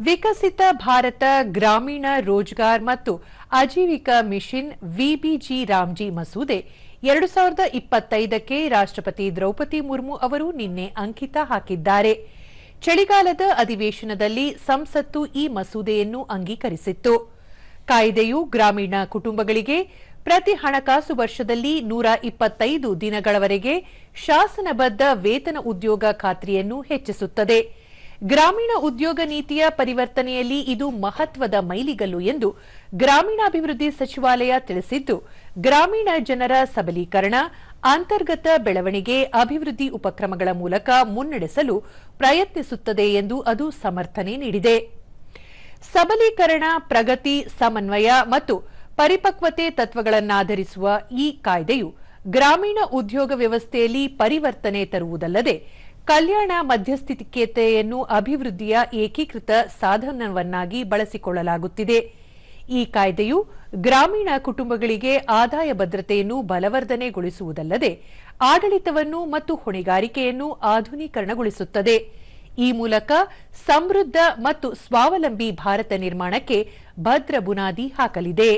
ವಿಕಸಿತ ಭಾರತ, ಗ್ರಾಮೀಣ ರೋಜ್ಗಾರ್ ಮತ್ತು Aajeevika mission VBG Ramji ಮಸೂದೆ ಎರಡು ಸಾವಿರದ ಇಪ್ಪತ್ತೈದಕ್ಕೆ ರಾಷ್ಟ್ರಪತಿ ದ್ರೌಪದಿ ಮುರ್ಮು ಅವರು ನಿನ್ನೆ ಅಂಕಿತ ಹಾಕಿದ್ದಾರೆ. ಚಳಿಗಾಲದ ಅಧಿವೇಶನದಲ್ಲಿ ಸಂಸತ್ತು ಈ ಮಸೂದೆಯನ್ನು ಅಂಗೀಕರಿಸಿತ್ತು. ಕಾಯ್ದೆಯು ಗ್ರಾಮೀಣ ಕುಟುಂಬಗಳಿಗೆ ಪ್ರತಿ ಹಣಕಾಸು ವರ್ಷದಲ್ಲಿ ನೂರ ಇಪ್ಪತ್ತೈದು ದಿನಗಳವರೆಗೆ ಶಾಸನಬದ್ಧ ವೇತನ ಉದ್ಯೋಗ ಖಾತ್ರಿಯನ್ನು ಹೆಚ್ಚಿಸುತ್ತದೆ. ಗ್ರಾಮೀಣ ಉದ್ಯೋಗ ನೀತಿಯ ಪರಿವರ್ತನೆಯಲ್ಲಿ ಇದು ಮಹತ್ವದ ಮೈಲಿಗಲ್ಲು ಎಂದು ಗ್ರಾಮೀಣಾಭಿವೃದ್ಧಿ ಸಚಿವಾಲಯ ತಿಳಿಸಿದ್ದು, ಗ್ರಾಮೀಣ ಜನರ ಸಬಲೀಕರಣ, ಅಂತರ್ಗತ ಬೆಳವಣಿಗೆ, ಅಭಿವೃದ್ಧಿ ಉಪಕ್ರಮಗಳ ಮೂಲಕ ಮುನ್ನಡೆಸಲು ಪ್ರಯತ್ನಿಸುತ್ತದೆ ಎಂದು ಅದು ಸಮರ್ಥನೆ ನೀಡಿದೆ. ಸಬಲೀಕರಣ, ಪ್ರಗತಿ, ಸಮನ್ವಯ ಮತ್ತು ಪರಿಪಕ್ವತೆ ತತ್ವಗಳನ್ನಾಧರಿಸುವ ಈ ಕಾಯ್ದೆಯು ಗ್ರಾಮೀಣ ಉದ್ಯೋಗ ವ್ಯವಸ್ಥೆಯಲ್ಲಿ ಪರಿವರ್ತನೆ ತರುವುದಲ್ಲದೆ ಕಲ್ಯಾಣ ಮಧ್ಯಸ್ಥಿಕೆಯನ್ನು ಅಭಿವೃದ್ಧಿಯ ಏಕೀಕೃತ ಸಾಧನವನ್ನಾಗಿ ಬಳಸಿಕೊಳ್ಳಲಾಗುತ್ತಿದೆ. ಈ ಕಾಯ್ದೆಯು ಗ್ರಾಮೀಣ ಕುಟುಂಬಗಳಿಗೆ ಆದಾಯ ಭದ್ರತೆಯನ್ನು ಬಲವರ್ಧನೆಗೊಳಿಸುವುದಲ್ಲದೆ ಆಡಳಿತವನ್ನು ಮತ್ತು ಹೊಣೆಗಾರಿಕೆಯನ್ನು ಆಧುನೀಕರಣಗೊಳಿಸುತ್ತದೆ. ಈ ಮೂಲಕ ಸಮೃದ್ಧ ಮತ್ತು ಸ್ವಾವಲಂಬಿ ಭಾರತ ನಿರ್ಮಾಣಕ್ಕೆ ಭದ್ರ ಬುನಾದಿ ಹಾಕಲಿದೆ.